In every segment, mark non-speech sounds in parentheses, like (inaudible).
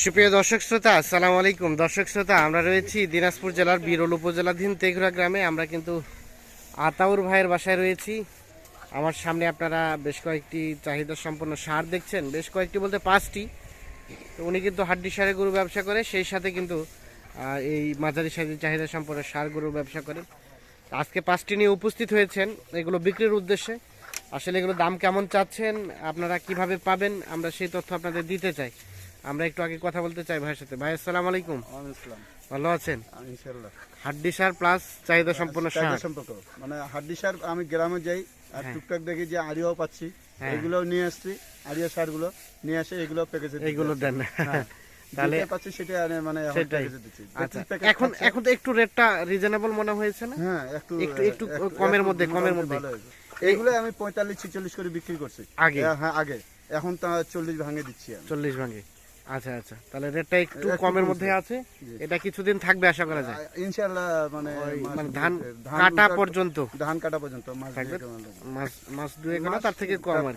সুপ্রিয় দর্শক শ্রোতা, আসসালামু আলাইকুম। দর্শক শ্রোতা, আমরা রয়েছি দিনাজপুর জেলার বিরল উপজেলাধীন তেঘরা গ্রামে। আমরা কিন্তু আতাউর ভাইয়ের বাসায় রয়েছি। আমার সামনে আপনারা বেশ কয়েকটি চাহিদা সম্পন্ন সার দেখছেন, বেশ কয়েকটি বলতে পাঁচটি। উনি কিন্তু হাড্ডি সারে গরু ব্যবসা করে, সেই সাথে কিন্তু এই মাঝারি সাইজের চাহিদা সম্পন্ন সার গরুর ব্যবসা করেন। আজকে পাঁচটি নিয়ে উপস্থিত হয়েছেন, এগুলো বিক্রির উদ্দেশ্যে। আসলে এগুলো দাম কেমন চাচ্ছেন, আপনারা কীভাবে পাবেন, আমরা সেই তথ্য আপনাদের দিতে চাই। আমরা একটু আগে কথা বলতে চাই ভাইয়ের সাথে। ভাই আসসালামু আলাইকুম। ভালো আছেন? হাড্ডি সার প্লাস চাহিদা সম্পন্ন সার। মানে হাড্ডি সার আমি গ্রামে যাই আর হ্যাঁ। টুকটাক দেখি যে আড়িয়াও পাচ্ছি। হ্যাঁ। এগুলো নিয়ে আসছি আড়িয়া সারগুলো নিয়ে আসে এগুলো প্যাকেজে এইগুলো দেন। তাহলে তাহলে পাচ্ছি সেটা মানে এখন সেটাই। দিচ্ছি। আচ্ছা। এখন এখন তো একটু রেটটা রিজনেবল মনে হয়েছে না? হ্যাঁ একটু একটু- কমের মধ্যে, কমের মধ্যে। এগুলো আমি পঁয়তাল্লিশ ছিচল্লিশ করে বিক্রি করছি। আগে? হ্যাঁ আগে। এখন তো চল্লিশ ভাঙে দিচ্ছি চল্লিশ ভাঙে। আচ্ছা আচ্ছা। তাহলে রেটটা একটু কমের মধ্যে আছে। এটা কিছুদিন থাকবে আশা করা যায়। ইনশাল্লাহ মানে মানে ধান কাটা পর্যন্ত। ধান কাটা পর্যন্ত মাস থাকবে? মাস মাস না তার থেকে কম আর।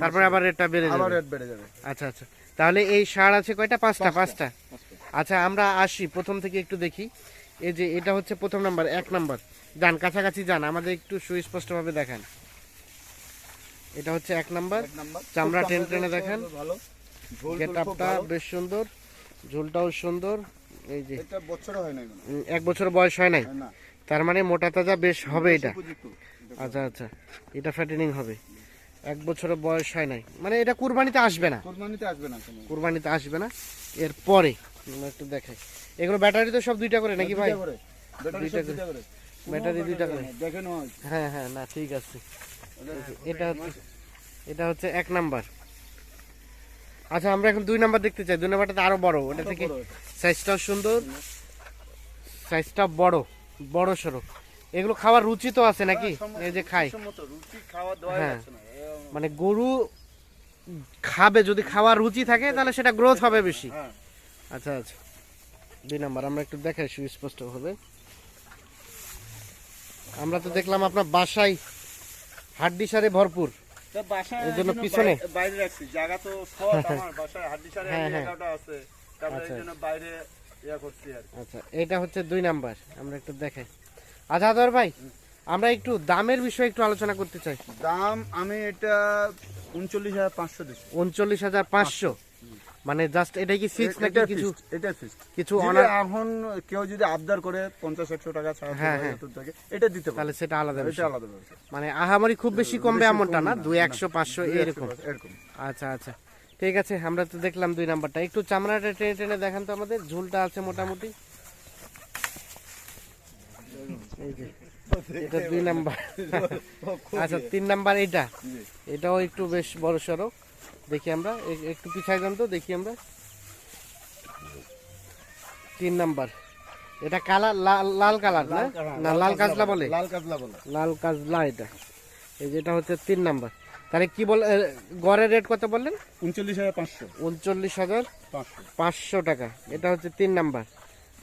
তারপরে আবার রেটটা বেড়ে আবার রেট বেড়ে যাবে। আচ্ছা আচ্ছা। তাহলে এই সার আছে কয়টা? পাঁচটা পাঁচটা। আচ্ছা আমরা আসি প্রথম থেকে একটু দেখি। এই যে এটা হচ্ছে প্রথম নাম্বার এক নাম্বার। যান কাছাকাছি যান আমাদের একটু সুস্পষ্টভাবে দেখান। এটা হচ্ছে এক নাম্বার। চামড়া টেনে টেনে দেখান। ভালো। গেট আপটা বেশ সুন্দর ঝোলটাও সুন্দর এই যে। এটা এক বছর বয়স হয় নাই? তার মানে মোটা তাজা বেশ হবে এটা? আচ্ছা আচ্ছা এটা ফ্যাটেনিং হবে। এক বছরের বয়স হয় নাই। মানে এটা কুরবানিতে আসবে না? কোরবানিতে আসবে না কুরবানিতে আসবে না? এর পরে একটু দেখাই। এগুলো ব্যাটারি তো সব দুইটা করে নাকি ভাই? দুইটা করে। ব্যাটারি দুইটা করে। হ্যাঁ হ্যাঁ না ঠিক আছে। এটা হচ্ছে এটা হচ্ছে এক নাম্বার। আচ্ছা আমরা এখন দুই নাম্বার দেখতে চাই। দুই নাম্বারটা আরও বড়। ওটা থেকে সাইজটাও সুন্দর। সাইজটা বড়। বড় সড়ো এগুলো খাওয়ার রুচি তো আছে নাকি? এই যে খাই। হ্যাঁ। মানে গরু খাবে যদি খাওয়ার রুচি থাকে তাহলে সেটা গ্রোথ হবে বেশি। হ্যাঁ। আচ্ছা আচ্ছা। দুই নাম্বার আমরা একটু দেখাই সুস্পষ্ট হবে। আমরা তো দেখলাম আপনার বাসায় হাড্ডি সারে ভরপুর। এর জন্য পিছনে? বাইরে রাখছি। জায়গা তো শর্ট আমার, বাসায় হাড্ডি সারে এই। জায়গাটা আছে। তারপরে। জন্য বাইরে ইয়া করছি আর আচ্ছা এটা হচ্ছে দুই নাম্বার আমরা একটু দেখাই আচ্ছা আদর ভাই আমরা একটু দামের বিষয়ে একটু আলোচনা করতে চাই দাম আমি এটা উনচল্লিশ হাজার পাঁচশো দিচ্ছি উনচল্লিশ হাজার পাঁচশো মানে জাস্ট এটা কি ফিক্স নাকি কিছু এটা fixed। কিছু এখন কেউ যদি আবদার করে পঞ্চাশ একশো টাকা ছাড়া হ্যাঁ, হ্যাঁ। থাকে এটা দিতে পারে। তাহলে সেটা আলাদা এটা আলাদা ব্যাপার মানে আহামারি খুব বেশি কমবে এমনটা না না, দুই না। একশো পাঁচশো দুই একশো এরকম। এরকম। আচ্ছা আচ্ছা। ঠিক আছে আমরা তো দেখলাম দুই নাম্বারটা। একটু চামড়াটা টেনে টেনে দেখান তো আমাদের ঝুলটা আছে মোটামুটি। এই যে এটা দুই নাম্বার। (laughs) আচ্ছা তিন নাম্বার এইটা জি। এটাও একটু বেশ বড় সড়ো দেখি আমরা একটু পিছাই যান তো দেখি আমরা। তিন নাম্বার। এটা কালার লাল কালার না? না লাল কাজলা বলে। লাল কাজলা বলে। লাল কাজলা এটা। এই যেটা হচ্ছে তিন নাম্বার। তাহলে কি বল গড়ের রেট কত বললেন? উনচল্লিশ হাজার পাঁচশো। উনচল্লিশ হাজার পাঁচশো। পাঁচশো টাকা। এটা হচ্ছে তিন নাম্বার।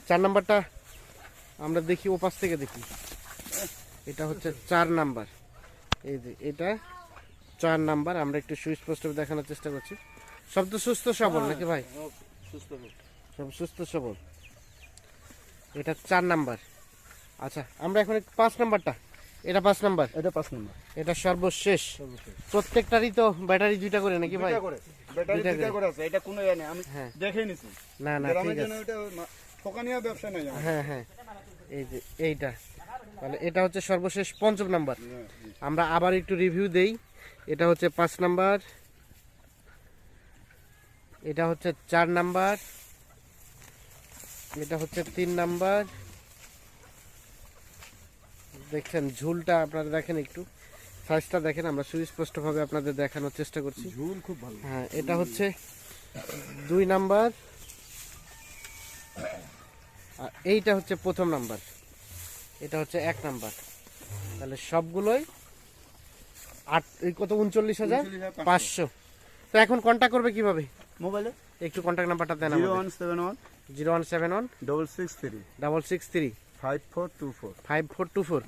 চার নাম্বারটা আমরা দেখি ও পাশ থেকে দেখি। এটা হচ্ছে চার নাম্বার। এই যে এটা চার নাম্বার আমরা একটু সুস্পষ্ট দেখানোর চেষ্টা করছি। সব তো সুস্থ সবল নাকি ভাই? সব সুস্থ সবল। এটা চার নাম্বার। আচ্ছা আমরা এখন একটু পাঁচ নাম্বারটা। এটা পাঁচ নাম্বার? এটা পাঁচ নম্বর। এটা সর্বশেষ। প্রত্যেকটারই তো ব্যাটারি দুইটা করে নাকি ভাই? ব্যাটারি দুইটা দুইটা করে। আছে এটা কোনো ইয়ে নেই আমি হ্যাঁ। দেখে নিছি। না না ঠিক আছে। ঠকানিয়া ব্যবসা নাই হ্যাঁ হ্যাঁ। এই যে এইটা। তাহলে এটা হচ্ছে সর্বশেষ পঞ্চম নাম্বার। হ্যাঁ, আমরা আবার একটু রিভিউ দেই। এটা হচ্ছে পাঁচ নাম্বার। এটা হচ্ছে চার নাম্বার। এটা হচ্ছে তিন নাম্বার। দেখছেন ঝুলটা আপনারা দেখেন একটু। সাইজটা দেখেন আমরা সুস্পষ্টভাবে আপনাদের দেখানোর চেষ্টা করছি। ঝুল খুব ভালো। হ্যাঁ এটা হচ্ছে দুই নাম্বার। আর এইটা হচ্ছে প্রথম নাম্বার। এটা হচ্ছে এক নাম্বার। তাহলে সবগুলোই আট কত উনচল্লিশ হাজার? পাঁচশো। তো এখন কন্ট্যাক্ট করবে কীভাবে? মোবাইলে? একটু কন্ট্যাক্ট নাম্বারটা দেন zero one seven one zero one seven one double six three double six three five four two four. Five four two four.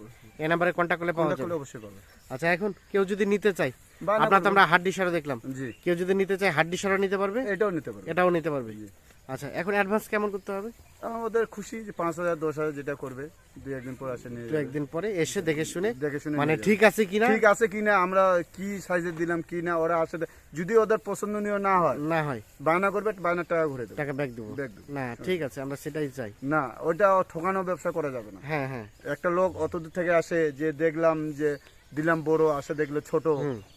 এই নাম্বারে কন্ট্যাক্ট করলে পাওয়া যাবে। অবশ্যই পাবে আচ্ছা এখন কেউ যদি নিতে চায় আপনার তো আমরা হাড্ডি সারও দেখলাম। কেউ যদি নিতে চায় হাড্ডি সারও নিতে পারবে? এটাও নিতে পারবে। এটাও নিতে পারবে। আচ্ছা এখন অ্যাডভান্স কেমন করতে হবে? আমার ওদের খুশি যে পাঁচ হাজার দশ হাজার যেটা করবে দুই একদিন পর আসে নিয়ে একদিন পরে এসে দেখে শুনে দেখে শুনে মানে ঠিক আছে কিনা ঠিক আছে কিনা আমরা কি সাইজের দিলাম কি না ওরা আসে যদি ওদের পছন্দনীয় না হয় না হয়। বায়না করবে বায়নার টাকা ঘুরে দেবে। টাকা ব্যাক দেবো। না ঠিক আছে আমরা সেটাই চাই। না ওটা ঠকানো ব্যবসা করা যাবে না। হ্যাঁ হ্যাঁ। একটা লোক অত দূর থেকে আসে যে দেখলাম যে দিলাম বড় আসে দেখলে ছোট।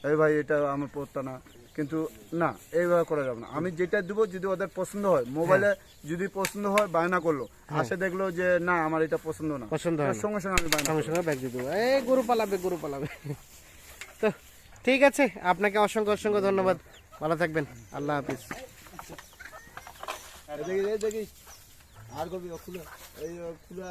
এই ভাই এটা আমার পড়তা না। কিন্তু না এইভাবে করা যাবে না। আমি যেটা দেবো যদি ওদের পছন্দ হয় মোবাইলে যদি পছন্দ হয় বায়না করল। আসে দেখল যে না আমার এটা পছন্দ না। পছন্দ হয়। সঙ্গে সঙ্গে আমি বায়না সঙ্গে সঙ্গে ব্যাগ দিয়ে দেবো। এই গরু পালাবে গরু পালাবে। (laughs) তো ঠিক আছে আপনাকে অসংখ্য অসংখ্য ধন্যবাদ। ভালো থাকবেন। আল্লাহ হাফিজ। দেখি আর করবি খুলে এই খুলে।